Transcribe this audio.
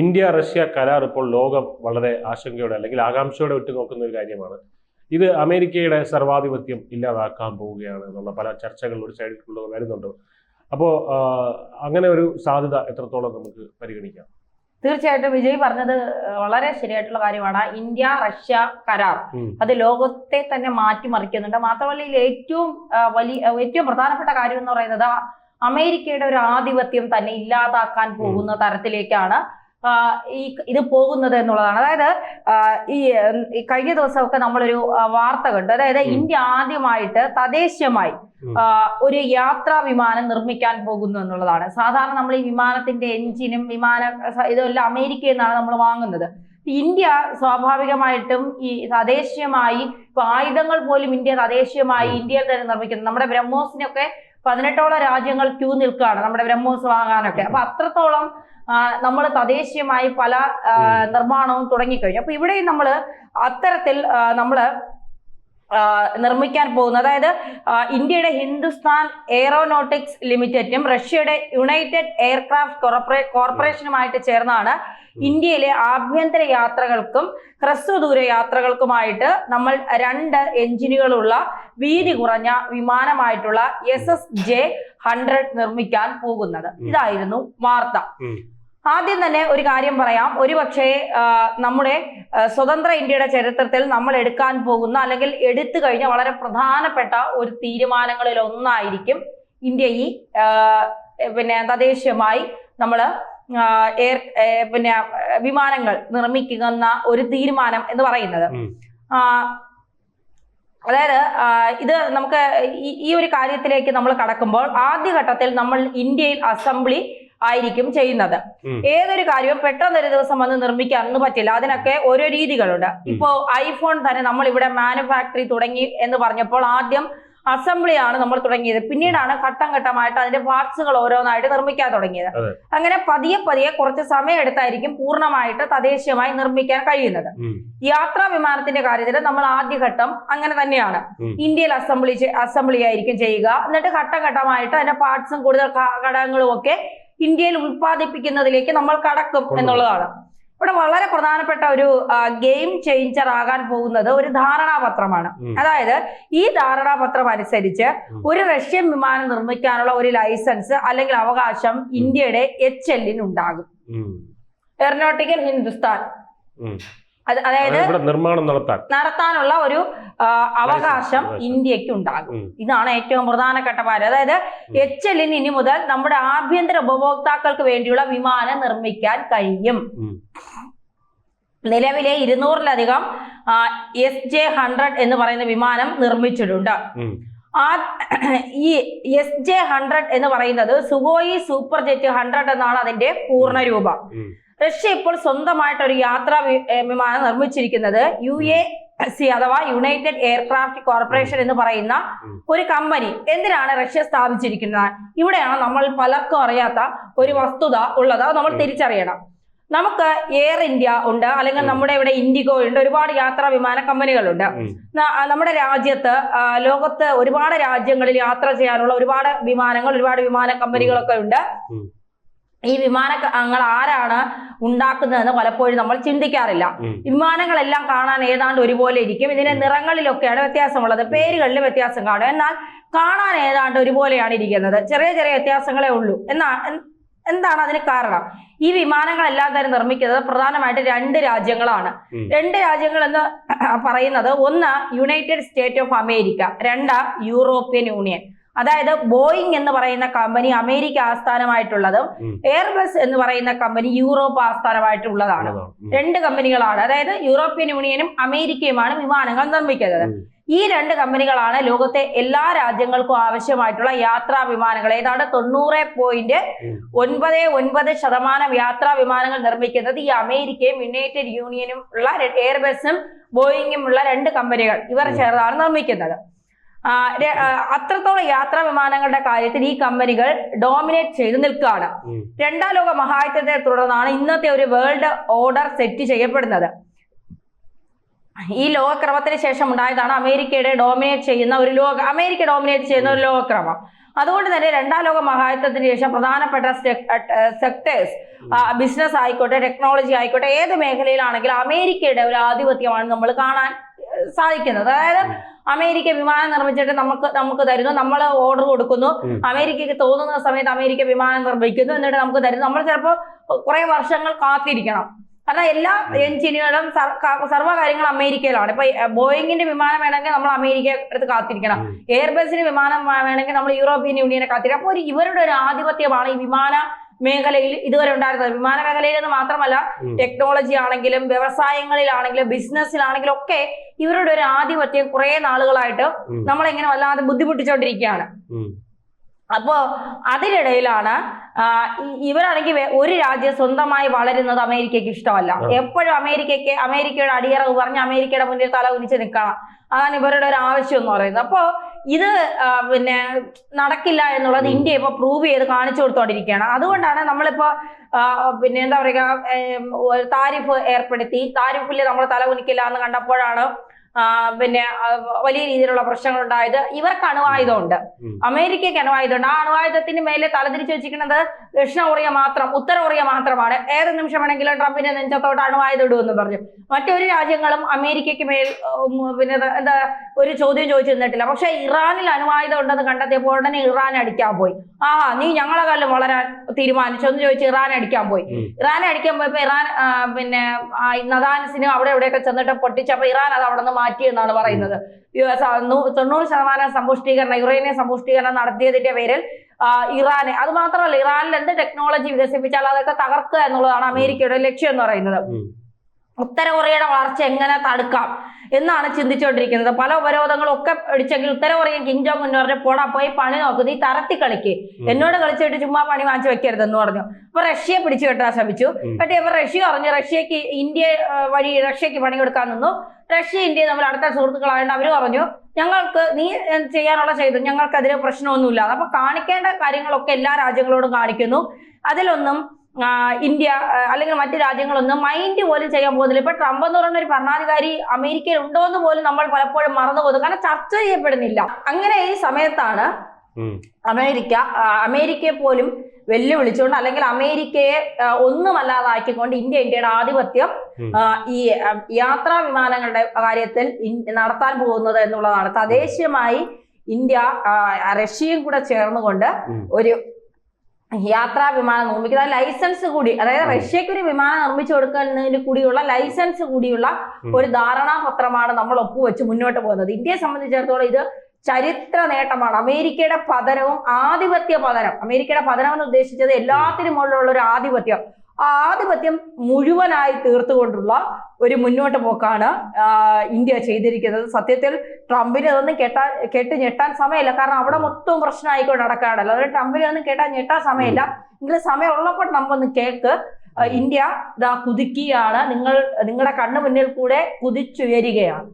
India Russia കരാർ ഇപ്പോൾ ലോകം വളരെ ആശങ്കയോടെ അല്ലെങ്കിൽ ആകാംക്ഷയോടെ ഉറ്റുനോക്കുന്ന ഒരു കാര്യമാണ്. ഇത് അമേരിക്കയുടെ സർവാധിപത്യം ഇല്ലാതാക്കാൻ പോവുകയാണ് എന്നുള്ള പല ചർച്ചകൾ ഒരു സൈഡിൽ വരുന്നുണ്ട്. അപ്പോൾ അങ്ങനെ ഒരു സാധ്യത എത്രത്തോളം നമുക്ക് പരിഗണിക്കാം? തീർച്ചയായിട്ടും വിജയ് പറഞ്ഞത് വളരെ ശരിയായിട്ടുള്ള കാര്യമാണ്. ഇന്ത്യ റഷ്യ കരാർ. അത് ലോകത്തെ തന്നെ മാറ്റിമറിക്കുന്നുണ്ട്. മാത്രമല്ല ഇതിൽ ഏറ്റവും വലിയ ഏറ്റവും പ്രധാനപ്പെട്ട കാര്യം എന്ന് പറയുന്നത് അമേരിക്കയുടെ ഒരു ആധിപത്യം തന്നെ ഇല്ലാതാക്കാൻ പോകുന്ന തരത്തിലേക്കാണ് ഈ ഇത് പോകുന്നത് എന്നുള്ളതാണ്. അതായത് ഈ കഴിഞ്ഞ ദിവസമൊക്കെ നമ്മളൊരു വാർത്ത കണ്ടു. അതായത് ഇന്ത്യ ആദ്യമായിട്ട് തദ്ദേശീയമായി ഒരു യാത്രാ വിമാനം നിർമ്മിക്കാൻ പോകുന്നു എന്നുള്ളതാണ്. സാധാരണ നമ്മൾ ഈ വിമാനത്തിന്റെ എഞ്ചിനും വിമാന ഇതെല്ലാം അമേരിക്കയിൽ നിന്നാണ് നമ്മൾ വാങ്ങുന്നത്. ഇന്ത്യ സ്വാഭാവികമായിട്ടും ഈ തദ്ദേശീയമായി ഇപ്പൊ ആയുധങ്ങൾ പോലും ഇന്ത്യ തദ്ദേശീയമായി ഇന്ത്യയിൽ തന്നെ നിർമ്മിക്കുന്നു നമ്മുടെ ബ്രഹ്മോസിനൊക്കെ പതിനെട്ടോളം രാജ്യങ്ങൾ ക്യൂ നിൽക്കുകയാണ് നമ്മുടെ ബ്രഹ്മോസ് വാങ്ങാനൊക്കെ. അപ്പൊ അത്രത്തോളം നമ്മൾ തദ്ദേശീയമായി പല നിർമ്മാണവും തുടങ്ങി നിർമ്മാണവും തുടങ്ങിക്കഴിഞ്ഞു. അപ്പൊ ഇവിടെയും നമ്മൾ അത്തരത്തിൽ നമ്മൾ നിർമ്മിക്കാൻ പോകുന്നത് അതായത് ഇന്ത്യയുടെ ഹിന്ദുസ്ഥാൻ എയറോനോട്ടിക്സ് ലിമിറ്റഡും റഷ്യയുടെ യുണൈറ്റഡ് എയർക്രാഫ്റ്റ് കോർപ്പറേ കോർപ്പറേഷനുമായിട്ട് ചേർന്നാണ് ഇന്ത്യയിലെ ആഭ്യന്തര യാത്രകൾക്കും ഹ്രസ്വദൂര യാത്രകൾക്കുമായിട്ട് നമ്മൾ രണ്ട് എഞ്ചിനുകളുള്ള വീതി കുറഞ്ഞ വിമാനമായിട്ടുള്ള എസ് എസ് ജെ ഹൺഡ്രഡ് നിർമ്മിക്കാൻ പോകുന്നത്. ഇതായിരുന്നു വാർത്ത. ആദ്യം തന്നെ ഒരു കാര്യം പറയാം. ഒരുപക്ഷെ നമ്മുടെ സ്വതന്ത്ര ഇന്ത്യയുടെ ചരിത്രത്തിൽ നമ്മൾ എടുക്കാൻ പോകുന്ന അല്ലെങ്കിൽ എടുത്തു കഴിഞ്ഞ വളരെ പ്രധാനപ്പെട്ട ഒരു തീരുമാനങ്ങളിൽ ഒന്നായിരിക്കും ഇന്ത്യ ഈ പിന്നെ തദ്ദേശീയമായി നമ്മൾ എയർ പിന്നെ വിമാനങ്ങൾ നിർമ്മിക്കുന്ന ഒരു തീരുമാനം എന്ന് പറയുന്നത്. അതായത് ഇത് നമുക്ക് ഈ ഒരു കാര്യത്തിലേക്ക് നമ്മൾ കടക്കുമ്പോൾ ആദ്യഘട്ടത്തിൽ നമ്മൾ ഇന്ത്യയിൽ അസംബ്ലി ആയിരിക്കും ചെയ്യുന്നത്. ഏതൊരു കാര്യവും പെട്ടെന്ന് ഒരു ദിവസം വന്ന് നിർമ്മിക്കാനൊന്നും പറ്റില്ല. അതിനൊക്കെ ഓരോ രീതികളുണ്ട്. ഇപ്പോ ഐഫോൺ തന്നെ നമ്മൾ ഇവിടെ മാനുഫാക്ചറി തുടങ്ങി എന്ന് പറഞ്ഞപ്പോൾ ആദ്യം അസംബ്ലിയാണ് നമ്മൾ തുടങ്ങിയത്. പിന്നീടാണ് ഘട്ടം ഘട്ടമായിട്ട് അതിന്റെ പാർട്സുകൾ ഓരോന്നായിട്ട് നിർമ്മിക്കാൻ തുടങ്ങിയത്. അങ്ങനെ പതിയെ പതിയെ കുറച്ച് സമയം എടുത്തായിരിക്കും പൂർണമായിട്ട് തദ്ദേശീയമായി നിർമ്മിക്കാൻ കഴിയുന്നത്. യാത്രാ വിമാനത്തിന്റെ കാര്യത്തിൽ നമ്മൾ ആദ്യഘട്ടം അങ്ങനെ തന്നെയാണ്. ഇന്ത്യയിൽ അസംബ്ലി അസംബ്ലി ആയിരിക്കും ചെയ്യുക. എന്നിട്ട് ഘട്ടം ഘട്ടമായിട്ട് അതിന്റെ പാർട്സും കൂടുതൽ ഘടകങ്ങളും ഒക്കെ ഇന്ത്യയിൽ ഉത്പാദിപ്പിക്കുന്നതിലേക്ക് നമ്മൾ കടക്കും എന്നുള്ളതാണ്. ഇവിടെ വളരെ പ്രധാനപ്പെട്ട ഒരു ഗെയിം ചേഞ്ചർ ആകാൻ പോകുന്നത് ഒരു ധാരണാപത്രമാണ്. അതായത് ഈ ധാരണാപത്രം അനുസരിച്ച് ഒരു റഷ്യൻ വിമാനം നിർമ്മിക്കാനുള്ള ഒരു ലൈസൻസ് അല്ലെങ്കിൽ അവകാശം ഇന്ത്യയുടെ എച്ച് എല്ലിന് ഉണ്ടാകും. ഉം. എയറോനോട്ടിക്കൽ ഹിന്ദുസ്ഥാൻ അതായത് നിർമ്മാണം നടത്താൻ. നടത്താനുള്ള ഒരു അവകാശം ഇന്ത്യയ്ക്ക് ഉണ്ടാകും ഇതാണ് ഏറ്റവും പ്രധാനപ്പെട്ട കാര്യം. അതായത് എച്ച് എല്ലിന് ഇനി മുതൽ നമ്മുടെ ആഭ്യന്തര ഉപഭോക്താക്കൾക്ക് വേണ്ടിയുള്ള വിമാനം നിർമ്മിക്കാൻ കഴിയും. നിലവിലെ ഇരുന്നൂറിലധികം എസ് ജെ ഹൺഡ്രഡ് എന്ന് പറയുന്ന വിമാനം നിർമ്മിച്ചിട്ടുണ്ട്. ആ ഈ എസ് ജെ ഹൺഡ്രഡ് എന്ന് പറയുന്നത് സുഗോയി സൂപ്പർ ജെറ്റ് ഹൺഡ്രഡ് എന്നാണ് അതിന്റെ പൂർണ രൂപം. ഉം. റഷ്യ ഇപ്പോൾ സ്വന്തമായിട്ട് ഒരു യാത്രാ വിമാനം നിർമ്മിച്ചിരിക്കുന്നത് യു എ സി അഥവാ യുണൈറ്റഡ് എയർക്രാഫ്റ്റ് കോർപ്പറേഷൻ എന്ന് പറയുന്ന ഒരു കമ്പനി. എന്തിനാണ് റഷ്യ സ്ഥാപിച്ചിരിക്കുന്നത്? ഇവിടെയാണ് നമ്മൾ പലർക്കും അറിയാത്ത ഒരു വസ്തുത ഉള്ളത്. നമ്മൾ. തിരിച്ചറിയണം. നമുക്ക് എയർ ഇന്ത്യ ഉണ്ട്. അല്ലെങ്കിൽ നമ്മുടെ ഇവിടെ ഇൻഡിഗോ ഉണ്ട്. ഒരുപാട് യാത്രാ വിമാന കമ്പനികളുണ്ട്. നമ്മുടെ രാജ്യത്ത് ലോകത്ത് ഒരുപാട് രാജ്യങ്ങളിൽ യാത്ര ചെയ്യാനുള്ള ഒരുപാട് വിമാനങ്ങൾ ഒരുപാട് വിമാന കമ്പനികളൊക്കെ ഉണ്ട്. ഈ വിമാനങ്ങൾ ആരാണ് ഉണ്ടാക്കുന്നതെന്ന് പലപ്പോഴും നമ്മൾ ചിന്തിക്കാറില്ല. വിമാനങ്ങളെല്ലാം കാണാൻ ഏതാണ്ട് ഒരുപോലെ ഇരിക്കും. ഇതിന്റെ നിറങ്ങളിലൊക്കെയാണ് വ്യത്യാസമുള്ളത്. പേരുകളിൽ വ്യത്യാസം കാണും. എന്നാൽ കാണാൻ ഏതാണ്ട് ഒരുപോലെയാണ് ഇരിക്കുന്നത്. ചെറിയ ചെറിയ വ്യത്യാസങ്ങളേ ഉള്ളൂ. എന്നാ എന്താണ് അതിന് കാരണം? ഈ വിമാനങ്ങളെല്ലാം തന്നെ നിർമ്മിക്കുന്നത് പ്രധാനമായിട്ട് രണ്ട് രാജ്യങ്ങളാണ്. രണ്ട് രാജ്യങ്ങൾ എന്ന് പറയുന്നത് ഒന്ന് യുണൈറ്റഡ് സ്റ്റേറ്റ് ഓഫ് അമേരിക്ക രണ്ട് യൂറോപ്യൻ യൂണിയൻ. അതായത് ബോയിങ് എന്ന് പറയുന്ന കമ്പനി അമേരിക്ക ആസ്ഥാനമായിട്ടുള്ളതും എയർബസ് എന്ന് പറയുന്ന കമ്പനി യൂറോപ്പ് ആസ്ഥാനമായിട്ടുള്ളതാണ്. രണ്ട് കമ്പനികളാണ്. അതായത് യൂറോപ്യൻ യൂണിയനും അമേരിക്കയുമാണ് വിമാനങ്ങൾ നിർമ്മിക്കുന്നത്. ഈ രണ്ട് കമ്പനികളാണ് ലോകത്തെ എല്ലാ രാജ്യങ്ങൾക്കും ആവശ്യമായിട്ടുള്ള യാത്രാ വിമാനങ്ങൾ. ഏതാണ്ട് തൊണ്ണൂറ് പോയിന്റ് ഒൻപത് ഒൻപത് ശതമാനം യാത്രാ വിമാനങ്ങൾ നിർമ്മിക്കുന്നത് ഈ അമേരിക്കയും യുണൈറ്റഡ് യൂണിയനും ഉള്ള എയർബസും ബോയിങ്ങും ഉള്ള രണ്ട് കമ്പനികൾ ഇവർ ചേർന്നാണ് നിർമ്മിക്കുന്നത്. അത്രത്തോളം യാത്രാ വിമാനങ്ങളുടെ കാര്യത്തിൽ ഈ കമ്പനികൾ ഡോമിനേറ്റ് ചെയ്ത് നിൽക്കുകയാണ്. രണ്ടാം ലോക മഹായുദ്ധത്തെ തുടർന്നാണ് ഇന്നത്തെ ഒരു വേൾഡ് ഓർഡർ സെറ്റ് ചെയ്യപ്പെടുന്നത്. ഈ ലോകക്രമത്തിന് ശേഷം ഉണ്ടായതാണ് അമേരിക്കയുടെ ഡോമിനേറ്റ് ചെയ്യുന്ന ഒരു ലോക അമേരിക്ക ഡോമിനേറ്റ് ചെയ്യുന്ന ഒരു ലോകക്രമം. അതുകൊണ്ട് തന്നെ രണ്ടാം ലോക മഹായുദ്ധത്തിന് ശേഷം പ്രധാനപ്പെട്ട സെക്ടേഴ്സ് ബിസിനസ് ആയിക്കോട്ടെ ടെക്നോളജി ആയിക്കോട്ടെ ഏത് മേഖലയിലാണെങ്കിലും അമേരിക്കയുടെ ഒരു ആധിപത്യമാണ് നമ്മൾ കാണാൻ സാധിക്കുന്നത്. അതായത് അമേരിക്ക വിമാനം നിർമ്മിച്ചിട്ട് നമുക്ക് നമുക്ക് തരുന്നു നമ്മൾ ഓർഡർ കൊടുക്കുന്നു. അമേരിക്കക്ക് അമേരിക്കയ്ക്ക് തോന്നുന്ന സമയത്ത് അമേരിക്ക വിമാനം നിർമ്മിക്കുന്നു എന്നിട്ട് നമുക്ക് തരുന്നു. നമ്മൾ ചിലപ്പോൾ കുറെ വർഷങ്ങൾ കാത്തിരിക്കണം. കാരണം എല്ലാ എഞ്ചിനുകളും സർ- സർവ കാര്യങ്ങളും അമേരിക്കയിലാണ്. ഇപ്പൊ ബോയിങ്ങിന്റെ വിമാനം വേണമെങ്കിൽ നമ്മൾ അമേരിക്ക അടുത്ത് കാത്തിരിക്കണം. എയർബസിന് വിമാനം വേണമെങ്കിൽ നമ്മൾ യൂറോപ്യൻ യൂണിയനെ കാത്തിരിക്കണം. അപ്പോൾ ഒരു ഇവരുടെ ഒരു ആധിപത്യമാണ് ഈ വിമാന മേഖലയിൽ ഇതുവരെ ഉണ്ടായിരുന്നത്. വിമാന മേഖലയിൽ എന്ന് മാത്രമല്ല ടെക്നോളജി ആണെങ്കിലും വ്യവസായങ്ങളിലാണെങ്കിലും ബിസിനസ്സിലാണെങ്കിലും ഒക്കെ ഇവരുടെ ഒരു ആധിപത്യം കുറെ നാളുകളായിട്ട് നമ്മളെങ്ങനെ വല്ലാതെ ബുദ്ധിമുട്ടിച്ചോണ്ടിരിക്കുകയാണ്. അപ്പോ അതിനിടയിലാണ് ഇവരാണെങ്കിൽ ഒരു രാജ്യം സ്വന്തമായി വളരുന്നത് അമേരിക്കയ്ക്ക് ഇഷ്ടമല്ല. എപ്പോഴും അമേരിക്കയ്ക്ക് അമേരിക്കയുടെ അടിയറവ് പറഞ്ഞ് അമേരിക്കയുടെ മുന്നിൽ തല കുനിച്ച് നിൽക്കണം. അതാണ് ഇവരുടെ ഒരു ആവശ്യം എന്ന് പറയുന്നത്. അപ്പോ ഇത് പിന്നെ നടക്കില്ല എന്നുള്ളത് ഇന്ത്യ ഇപ്പൊ പ്രൂവ് ചെയ്ത് കാണിച്ചു കൊടുത്തോണ്ടിരിക്കുകയാണ് അതുകൊണ്ടാണ് നമ്മളിപ്പോ പിന്നെ എന്താ പറയുക താരിഫ് ഏർപ്പെടുത്തി. താരിഫിൽ നമ്മൾ തല കുനിക്കില്ല എന്ന് കണ്ടപ്പോഴാണ് പിന്നെ വലിയ രീതിയിലുള്ള പ്രശ്നങ്ങൾ ഉണ്ടായത് ഇവർക്ക് അണുവായുധമുണ്ട് അമേരിക്കക്ക് അമേരിക്കയ്ക്ക് അണുവായുധമുണ്ട് ആ അണുവായുധത്തിന് മേലെ തലതിരിച്ചു വെച്ചിരിക്കുന്നത് ദക്ഷിണ കൊറിയ മാത്രം ഉത്തര കൊറിയ മാത്രമാണ്. ഏത് നിമിഷം വേണമെങ്കിലും ട്രംപിന്റെ നെഞ്ചത്തോട്ട് അണുവായുധം ഇടുമെന്ന് പറഞ്ഞു. മറ്റൊരു രാജ്യങ്ങളും അമേരിക്കയ്ക്ക് മേൽ പിന്നെ എന്താ ഒരു ചോദ്യം ചോദിച്ചു നിന്നിട്ടില്ല പക്ഷെ ഇറാനിൽ അണുവായുധം ഉണ്ടെന്ന് കണ്ടെത്തിയപ്പോൾ ഉടനെ ഇറാൻ അടിക്കാൻ പോയി. ആഹാ നീ ഞങ്ങളെ കാലം വളരാൻ തീരുമാനിച്ചു എന്ന് ചോദിച്ച് ഇറാൻ അടിക്കാൻ പോയി. ഇറാൻ അടിക്കാൻ പോയപ്പോ ഇറാൻ പിന്നെ നദാനസിനും അവിടെ എവിടെയൊക്കെ ചെന്നിട്ട് പൊട്ടിച്ചപ്പോ ഇറാൻ അത് അവിടെ നിന്ന് മാറ്റി എന്നാണ് പറയുന്നത് തൊണ്ണൂറ് ശതമാനം സമ്പുഷ്ടീകരണം യുറേനിയം സമ്പുഷ്ടീകരണം നടത്തിയതിന്റെ പേരിൽ ഇറാന് അത് മാത്രമല്ല ഇറാനിൽ എന്ത് ടെക്നോളജി വികസിപ്പിച്ചാൽ അതൊക്കെ തകർക്കുക എന്നുള്ളതാണ് അമേരിക്കയുടെ ലക്ഷ്യം എന്ന് പറയുന്നത്. ഉത്തര കൊറിയയുടെ വളർച്ച എങ്ങനെ തടുക്കാം എന്നാണ് ചിന്തിച്ചുകൊണ്ടിരിക്കുന്നത്. പല ഉപരോധങ്ങളും ഒക്കെ അടിച്ചെങ്കിൽ ഉത്തര കൊറിയൻ കിം ജോങ് എന്ന് പറഞ്ഞ പോടാ പോയി പണി നോക്ക് നീ തരത്തി കളിക്ക്. എന്നോട് കളിച്ചിട്ട് ചുമ്മാ പണി വാങ്ങിച്ചു വെക്കരുതെന്ന് പറഞ്ഞു. അപ്പൊ റഷ്യയെ പിടിച്ചു കെട്ടാൻ ശ്രമിച്ചു. പക്ഷേ ഇവർ റഷ്യ പറഞ്ഞു റഷ്യക്ക് ഇന്ത്യ വഴി റഷ്യക്ക് പണി കൊടുക്കാൻ നിന്നു. റഷ്യ ഇന്ത്യ നമ്മൾ അടുത്ത സുഹൃത്തുക്കളായതുകൊണ്ട് അവർ പറഞ്ഞു ഞങ്ങൾക്ക് നീ ചെയ്യാനുള്ള ചെയ്തു. ഞങ്ങൾക്കതിന് പ്രശ്നമൊന്നുമില്ല. അപ്പൊ കാണിക്കേണ്ട കാര്യങ്ങളൊക്കെ എല്ലാ രാജ്യങ്ങളോടും കാണിക്കുന്നു. അതിലൊന്നും ഇന്ത്യ അല്ലെങ്കിൽ മറ്റു രാജ്യങ്ങളൊന്നും മൈൻഡ് പോലും ചെയ്യാൻ പോകുന്നില്ല. ഇപ്പൊ ട്രംപ് എന്ന് പറയുന്ന ഒരു ഭരണാധികാരി അമേരിക്കയിൽ ഉണ്ടോ എന്ന് പോലും നമ്മൾ പലപ്പോഴും മറന്നു പോകുന്നു. കാരണം ചർച്ച ചെയ്യപ്പെടുന്നില്ല. അങ്ങനെ ഈ സമയത്താണ് അമേരിക്ക അമേരിക്കയെ പോലും വെല്ലുവിളിച്ചുകൊണ്ട് അല്ലെങ്കിൽ അമേരിക്കയെ ഒന്നുമല്ലാതാക്കിക്കൊണ്ട് ഇന്ത്യ ഇന്ത്യയുടെ ആധിപത്യം ഈ യാത്രാ വിമാനങ്ങളുടെ കാര്യത്തിൽ നടത്താൻ പോകുന്നത് എന്നുള്ളതാണ്. തദ്ദേശീയമായി ഇന്ത്യ റഷ്യയും കൂടെ ചേർന്നുകൊണ്ട് ഒരു യാത്രാ വിമാനം നിർമ്മിക്കുന്ന ലൈസൻസ് കൂടി അതായത് റഷ്യക്ക് ഒരു വിമാനം നിർമ്മിച്ചു കൊടുക്കുന്നതിന് കൂടിയുള്ള ലൈസൻസ് കൂടിയുള്ള ഒരു ധാരണാപത്രമാണ് നമ്മൾ ഒപ്പുവെച്ച് മുന്നോട്ട് പോകുന്നത്. ഇന്ത്യയെ സംബന്ധിച്ചിടത്തോളം ഇത് ചരിത്ര നേട്ടമാണ്. അമേരിക്കയുടെ പതനവും ആധിപത്യ പതനം. അമേരിക്കയുടെ പതനം എന്ന് ഉദ്ദേശിച്ചത് എല്ലാത്തിനും മുകളിലുള്ള ഒരു ആധിപത്യം. ആധിപത്യം മുഴുവനായി തീർത്തുകൊണ്ടുള്ള ഒരു മുന്നോട്ട് പോക്കാണ് ഇന്ത്യ ചെയ്തിരിക്കുന്നത്. സത്യത്തിൽ ട്രംപിനെ അതൊന്നും കേട്ടാ കേട്ട് ഞെട്ടാൻ സമയമില്ല. കാരണം അവിടെ മൊത്തവും പ്രശ്നമായിക്കൊണ്ട് നടക്കാണല്ലോ. അതുകൊണ്ട് ട്രംപിനെ ഒന്നും കേട്ടാൻ ഞെട്ടാൻ സമയമില്ല. എങ്കിലും സമയമുള്ളപ്പോൾ ഉള്ളപ്പോൾ ട്രംപ് കേക്ക് ഇന്ത്യ ഇതാ കുതിക്കുകയാണ് നിങ്ങൾ നിങ്ങളുടെ കണ്ണു മുന്നിൽ കൂടെ കുതിച്ചുയരുകയാണ്.